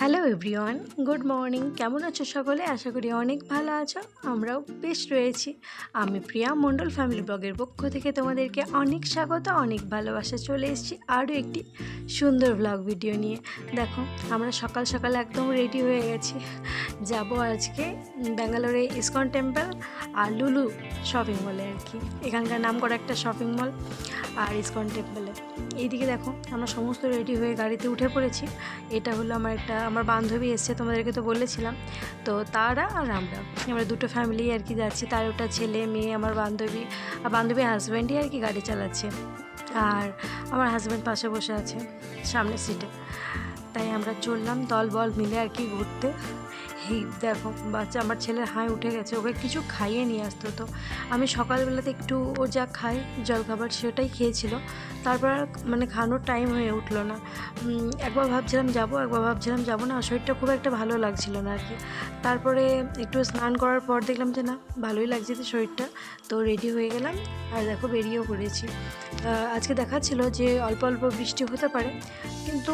Hello everyone good morning কেমন আছো সকলে? আশা করি অনেক ভালো আছো। আমরাও বেশ রয়েছি। আমি প্রিয়া মণ্ডল ফ্যামিলি ব্লগের পক্ষ থেকে তোমাদেরকে অনেক স্বাগত, অনেক ভালোবাসা চলে এসেছি আরও একটি সুন্দর ব্লগ ভিডিও নিয়ে। দেখো, আমরা সকাল সকাল একদম রেডি হয়ে গেছি। যাব আজকে ব্যাঙ্গালোরে ইসকন টেম্পল আর লুলু শপিং মলে আর কি। এখানকার নাম করা একটা শপিং মল আর ইসকন টেম্পলে এইদিকে দেখো, আমরা সমস্ত রেডি হয়ে গাড়িতে উঠে পড়েছি। এটা হলো আমার একটা আমার বান্ধবী এসছে, তোমাদেরকে তো বলেছিলাম। তো তারা আর আমরা আমরা দুটো ফ্যামিলি আর কি যাচ্ছি। তার ওটা ছেলে, মেয়ে, আমার বান্ধবী, আর বান্ধবীর হাজব্যান্ডই আর কি গাড়ি চালাচ্ছে। আর আমার হাজব্যান্ড পাশে বসে আছে সামনের সিটে তাই আমরা চললাম দল বল মিলে আর কি ঘুরতে। এই দেখো, বাচ্চা আমার ছেলের হাই উঠে গেছে, ওকে কিছু খাইয়ে নিয়ে আসতো তো। আমি সকালবেলাতে একটু ও যা খায় জলখাবার সেটাই খেয়েছিল। তারপর মানে খানোর টাইম হয়ে উঠল না। একবার ভাবছিলাম যাব, একবার ভাবছিলাম যাব না, শরীরটা খুব একটা ভালো লাগছিল না আর কি। তারপরে একটু স্নান করার পর দেখলাম যে না, ভালোই লাগছে তো শরীরটা। তো রেডি হয়ে গেলাম, আর দেখো বেরিয়েও পড়েছি। আজকে দেখাচ্ছিল যে অল্প অল্প বৃষ্টি হতে পারে, কিন্তু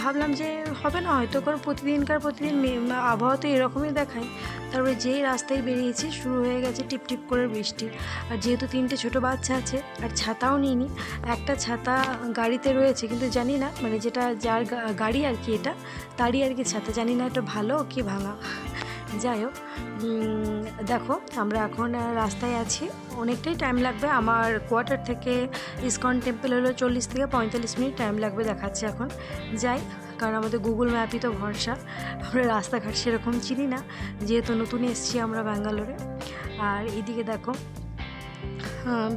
ভাবলাম যে হবে না, হয়তো কারণ প্রতিদিনকার প্রতিদিন আবহাওয়া তো এরকমই দেখায়। তারপরে যেই রাস্তায় বেরিয়েছি, শুরু হয়ে গেছে টিপ টিপ করে বৃষ্টি। আর যেহেতু তিনটে ছোট বাচ্চা আছে, আর ছাতাও নিইনি, একটা ছাতা গাড়িতে রয়েছে, কিন্তু জানি না মানে যেটা যার গাড়ি আর কি এটা, তারই আর কি ছাতা। জানি না এটা ভালো কি ভাঙা। যাই হোক দেখো, আমরা এখন রাস্তায় আছি। অনেকটাই টাইম লাগবে, আমার কোয়ার্টার থেকে ইসকন টেম্পল হলো চল্লিশ থেকে পঁয়তাল্লিশ মিনিট টাইম লাগবে দেখাচ্ছে এখন। যাই কারণ আমাদের গুগল ম্যাপই তো ভরসা। আমরা রাস্তাঘাট সেরকম চিনি না। যেহেতু নতুন এসছি আমরা ব্যাঙ্গালোরে। আর এইদিকে দেখো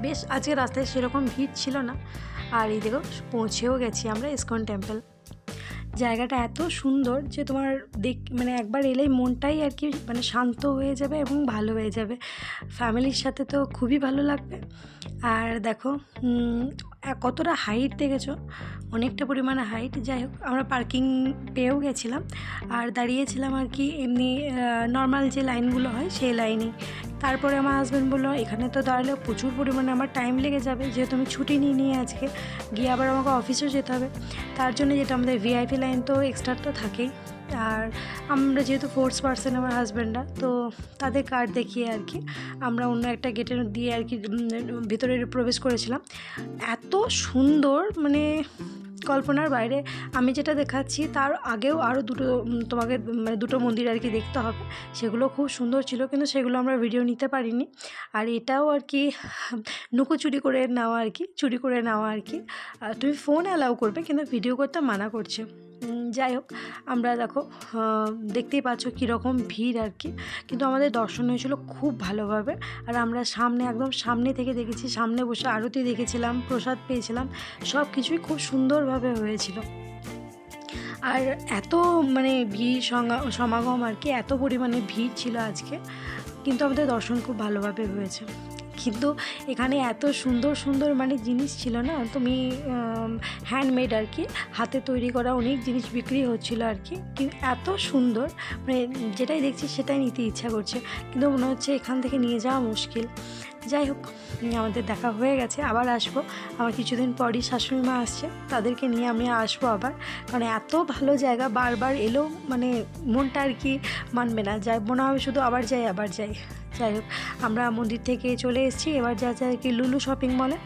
বেশ আজকে রাস্তায় সেরকম ভিড় ছিল না। আর এই দেখো, পৌঁছেও গেছি আমরা ইস্কন টেম্পল জায়গাটা এত সুন্দর যে তোমার দেখ মানে একবার এলেই মনটাই আর কি মানে শান্ত হয়ে যাবে এবং ভালো হয়ে যাবে। ফ্যামিলির সাথে তো খুবই ভালো লাগবে। আর দেখো কতটা হাইট দেখেছ? অনেকটা পরিমাণে হাইট যাই হোক, আমরা পার্কিং পেয়েও গেছিলাম। আর দাঁড়িয়েছিলাম আর কি এমনি নর্মাল যে লাইনগুলো হয় সেই লাইনেই তারপরে আমার হাজব্যান্ড বলল, এখানে তো দাঁড়ালে প্রচুর পরিমাণে আমার টাইম লেগে যাবে। যেহেতু আমি ছুটি নিয়ে নিয়ে আজকে, গিয়ে আবার আমাকে অফিসেও যেতে হবে। তার জন্য যেটা আমাদের ভিআইপি লাইন তো এক্সট্রা তো থাকেই। আর আমরা যেহেতু ফোর্স পার্সন আমার হাজব্যান্ডরা তো তাদের কার্ড দেখিয়ে আর কি আমরা অন্য একটা গেটের দিয়ে আর কি ভিতরে প্রবেশ করেছিলাম। এত সুন্দর মানে কল্পনার বাইরে আমি যেটা দেখাচ্ছি, তার আগেও আরও দুটো তোমাকে মানে দুটো মন্দির আর কি দেখতে হবে। সেগুলো খুব সুন্দর ছিল, কিন্তু সেগুলো আমরা ভিডিও নিতে পারিনি। আর এটাও আর কি, নুকো চুরি করে নেওয়া আর কি, চুরি করে নেওয়া আর কি। তুমি ফোন অ্যালাউ করবে, কিন্তু ভিডিও করতে মানা করছে। যাই হোক, আমরা দেখো দেখতেই পাচ্ছ কীরকম ভিড় আর কি। কিন্তু আমাদের দর্শন হয়েছিল খুব ভালোভাবে। আর আমরা সামনে, একদম সামনে থেকে দেখেছি, সামনে বসে আরতি দেখেছিলাম, প্রসাদ পেয়েছিলাম। সব কিছুই খুব সুন্দরভাবে হয়েছিল। আর এত মানে ভিড় সমাগম আর কি, এত পরিমাণে ভিড় ছিল আজকে, কিন্তু আমাদের দর্শন খুব ভালোভাবে হয়েছে। কিন্তু এখানে এত সুন্দর সুন্দর মানে জিনিস ছিল না, তুমি হ্যান্ডমেড আর কি, হাতে তৈরি করা অনেক জিনিস বিক্রি হচ্ছিল আর কি, কিন্তু এত সুন্দর মানে যেটাই দেখছি সেটাই নিতে ইচ্ছা করছে। কিন্তু মনে হচ্ছে এখান থেকে নিয়ে যাওয়া মুশকিল। যাই হোক আমাদের দেখা হয়ে গেছে, আবার আসব। আমার কিছুদিন পরই শাশুড়ি মা আসছে, তাদেরকে নিয়ে আমি আসব আবার। কারণ এত ভালো জায়গা, বারবার এলেও মানে মনটা আর কি মানবে না। যাই, মনে হবে শুধু আবার যাই আবার যাই। যাই হোক, আমরা মন্দির থেকে চলে এসেছি। এবার যা যা আর কি লুলু শপিং মলে।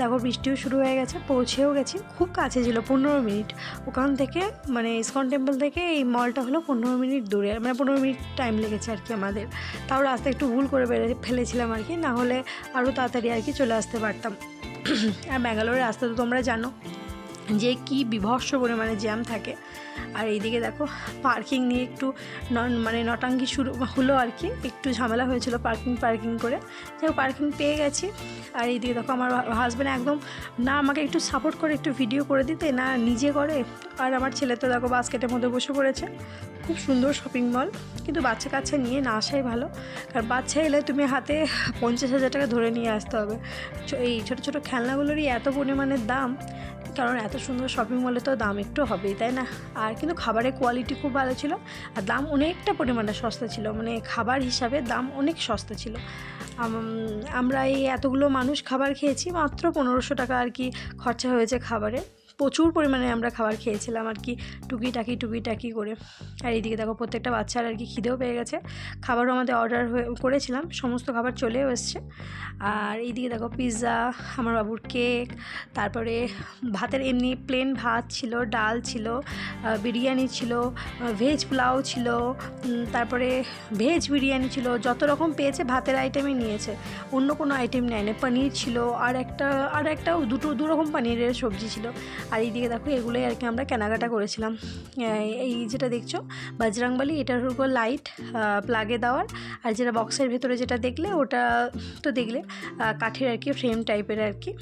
দেখো বৃষ্টিও শুরু হয়ে গেছে, পৌঁছেও গেছি। খুব কাছে ছিল, পনেরো মিনিট। ওখান থেকে মানে ইসকন টেম্পল থেকে এই মলটা হলো পনেরো মিনিট দূরে মানে পনেরো মিনিট টাইম লেগেছে আর কি আমাদের। তাও রাস্তা একটু ভুল করে বেড়ে ফেলেছিলাম আর কি, না হলে আরও তাড়াতাড়ি আর কি চলে আসতে পারতাম। আর ব্যাঙ্গালোরের রাস্তা তো তোমরা জানো যে কি বিভৎস পরিমাণে জ্যাম থাকে। আর এইদিকে দেখো, পার্কিং নিয়ে একটু নন মানে নটাঙ্গি শুরু হলো আর কি। একটু ঝামেলা হয়েছিল পার্কিং পার্কিং করে। যাই পার্কিং পেয়ে গেছি। আর এইদিকে দেখো, আমার হাজব্যান্ড একদম, না, আমাকে একটু সাপোর্ট করে, একটু ভিডিও করে দিতে, না, নিজে করে। আর আমার ছেলে তো দেখো বাস্কেটের মধ্যে বসে পড়েছে। খুব সুন্দর শপিং মল কিন্তু বাচ্চা কাচ্চা নিয়ে না আসাই ভালো। কারণ বাচ্চা এলে তুমি হাতে পঞ্চাশ হাজার টাকা ধরে নিয়ে আসতে হবে। এই ছোটো ছোটো খেলনাগুলোরই এত পরিমাণের দাম কারণ এত সুন্দর শপিং মলে তো দাম একটু হবেই, তাই না? আর কিন্তু খাবারের কোয়ালিটি খুব ভালো ছিল, আর দাম অনেকটা পরিমাণে সস্তা ছিল মানে খাবার হিসাবে দাম অনেক সস্তা ছিল। আমরা এই এতগুলো মানুষ খাবার খেয়েছি, মাত্র পনেরোশো টাকা আর কি খরচা হয়েছে খাবারে। প্রচুর পরিমাণে আমরা খাবার খেয়েছিলাম আর কি, টুকিটাকি টুকিটাকি করে। আর এইদিকে দেখো প্রত্যেকটা বাচ্চার আর কি খিদেও পেয়ে গেছে। খাবারও আমাদের অর্ডার করেছিলাম, সমস্ত খাবার চলেও এসছে। আর এইদিকে দেখো পিৎজা আমার বাবুর কেক তারপরে ভাতের এমনি প্লেন ভাত ছিল, ডাল ছিল বিরিয়ানি ছিল ভেজ পোলাও ছিল তারপরে ভেজ বিরিয়ানি ছিল, যত রকম পেয়েছে ভাতের আইটেমই নিয়েছে। অন্য কোনো আইটেম নেয়নি। পনির ছিল, আর একটা আর একটা দুটো দু রকম পনিরের সবজি ছিল। আর এইদিকে দেখো, এগুলোই আর কি আমরা কেনাকাটা করেছিলাম। এই- যেটা দেখছ, বাজরাংবালি, এটার উপর লাইট প্লাগে দেওয়ার। আর যেটা বক্সের ভেতরে যেটা দেখলে, ওটা তো দেখলে কাঠের আর কি ফ্রেম টাইপের আর কি।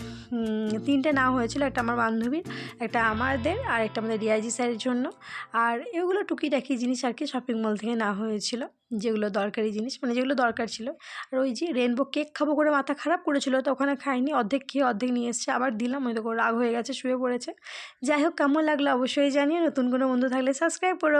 তিনটে নাও হয়েছিল, একটা আমার বান্ধবীর, একটা আমাদের, আর একটা আমাদের রিয়াজি স্যারের জন্য। আর এগুলো টুকিটাকি জিনিস আর কি শপিং মল থেকে না হয়েছিল। যেগুলো দরকারি জিনিস মানে যেগুলো দরকার ছিল। আর ওই যে রেনবো কেক খাব করে মাথা খারাপ করেছিল, তো ওখানে খাইনি, অর্ধেক খেয়ে অর্ধেক নিয়ে এসছে, আবার দিলাম, ওই তো রাগ হয়ে গেছে, শুয়ে পড়েছে। যাই হোক, কেমন লাগল অবশ্যই জানিয়ে নতুন কোনো বন্ধু থাকলে সাবস্ক্রাইব করো।